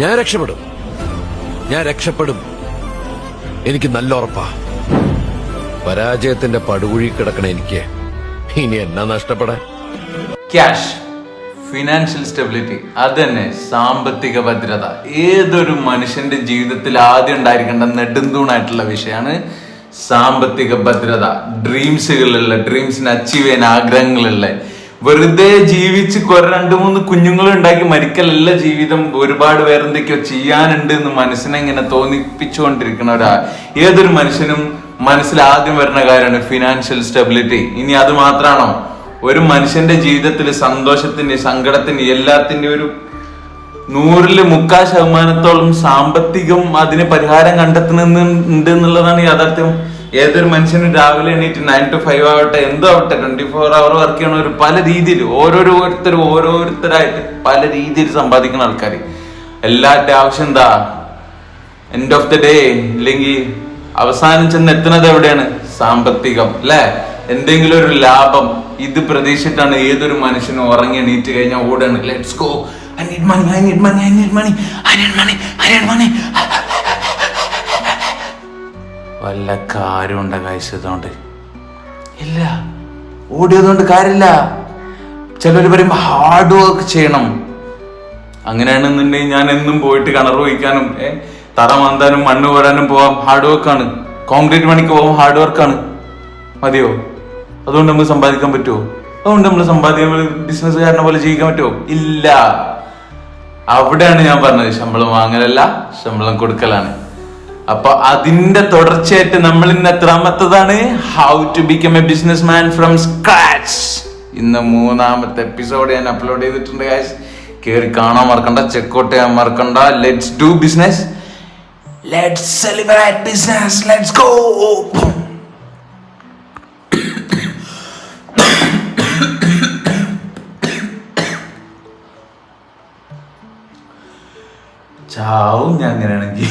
ഞാൻ രക്ഷപ്പെടും. ഞാൻ രക്ഷപ്പെടും. എനിക്ക് നല്ല ഉറപ്പാ. പരാജയത്തിന്റെ പടുകുഴി കിടക്കണ എനിക്ക് ഇനി എന്നാ നഷ്ടപ്പെടാൻ? ക്യാഷ് ഫിനാൻഷ്യൽ സ്റ്റെബിലിറ്റി അത് തന്നെ സാമ്പത്തിക ഭദ്രത. ഏതൊരു മനുഷ്യന്റെ ജീവിതത്തിൽ ആദ്യം ഉണ്ടായിരിക്കേണ്ട നെടുന്തൂണായിട്ടുള്ള വിഷയമാണ് സാമ്പത്തിക ഭദ്രത. ഡ്രീംസുകളുള്ള ഡ്രീംസിന് അച്ചീവ് ചെയ്യാൻ ആഗ്രഹങ്ങളുള്ള വെറുതെ ജീവിച്ച് കുറെ രണ്ട് മൂന്ന് കുഞ്ഞുങ്ങൾ ഉണ്ടാക്കി മരിക്കലല്ല ജീവിതം. ഒരുപാട് പേരെന്തൊക്കെയോ ചെയ്യാനുണ്ട് എന്ന് മനസ്സിനെ ഇങ്ങനെ തോന്നിപ്പിച്ചുകൊണ്ടിരിക്കുന്ന ഒരാ ഏതൊരു മനുഷ്യനും മനസ്സിൽ ആദ്യം വരുന്ന കാര്യമാണ് ഫിനാൻഷ്യൽ സ്റ്റെബിലിറ്റി ഇനി അത് മാത്രമാണോ? ഒരു മനുഷ്യന്റെ ജീവിതത്തിൽ സന്തോഷത്തിന്റെ സങ്കടത്തിന്റെ എല്ലാത്തിന്റെ ഒരു നൂറിൽ മുക്കാൽ ശതമാനത്തോളം സാമ്പത്തികം അതിന് പരിഹാരം കണ്ടെത്തുന്നുണ്ട് എന്നുള്ളതാണ് യാഥാർത്ഥ്യം. ഏതൊരു മനുഷ്യനും രാവിലെ എണീറ്റ് നയൻ ടു ഫൈവ് ആവട്ടെ എന്തോ ആവട്ടെ ട്വന്റി ഫോർ അവർ വർക്ക് ഒരു പല രീതിയിൽ ഓരോരുത്തരും ഓരോരുത്തരായിട്ട് പല രീതിയിൽ സമ്പാദിക്കുന്ന ആൾക്കാർ എല്ലാവരുടെ ആവശ്യം എന്താ? എൻഡ് ഓഫ് ദി ഡേ ഇല്ലെങ്കിൽ അവസാനം ചെന്ന് എത്തുന്നത് എവിടെയാണ്? സാമ്പത്തികം അല്ലെ? എന്തെങ്കിലും ഒരു ലാഭം ഇത് പ്രതീക്ഷിച്ചിട്ടാണ് ഏതൊരു മനുഷ്യനും ഉറങ്ങി എണീറ്റ് കഴിഞ്ഞാൽ ഓടാണ്. Let's go I need money I need money I need money I need money I need money വല്ല കാര്യമുണ്ട കഴിച്ചതുകൊണ്ട് ഇല്ല. ഓടിയതുകൊണ്ട് കാര്യമില്ല. ചിലർ പറയുമ്പോ ഹാർഡ് വർക്ക് ചെയ്യണം. അങ്ങനെയാണെന്നുണ്ടെങ്കിൽ ഞാൻ എന്നും പോയിട്ട് കിണർ വഹിക്കാനും തറ മാന്താനും മണ്ണ് കോരാനും പോവാം. ഹാർഡ് വർക്കാണ് കോൺക്രീറ്റ് പണിക്ക് പോവാം. ഹാർഡ് വർക്കാണ് മതിയോ? അതുകൊണ്ട് നമുക്ക് സമ്പാദിക്കാൻ പറ്റുമോ അതുകൊണ്ട് നമ്മൾ സമ്പാദിക്കാൻ ബിസിനസ്സുകാരനെ പോലെ ജീവിക്കാൻ പറ്റുമോ ഇല്ല. അവിടെയാണ് ഞാൻ പറഞ്ഞത്. ശമ്പളം വാങ്ങലല്ല ശമ്പളം കൊടുക്കലാണ്. അപ്പൊ അതിന്റെ തുടർച്ചയായിട്ട് നമ്മൾ ഇന്ന് എത്രാമത്തതാണ്? How to become a business man from scratch ഇന്ന് മൂന്നാമത്തെ എപ്പിസോഡ് ഞാൻ അപ്ലോഡ് ചെയ്തിട്ടുണ്ട് ഗായ്സ് കേറി കാണാൻ മറക്കണ്ട ചെക്കൗട്ട് ചെയ്യാൻ മറക്കണ്ട. Let's do business let's celebrate business let's go ചാവും ഞാൻ അങ്ങനെയാണെങ്കിൽ.